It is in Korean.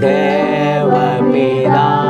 네, 대화입니다.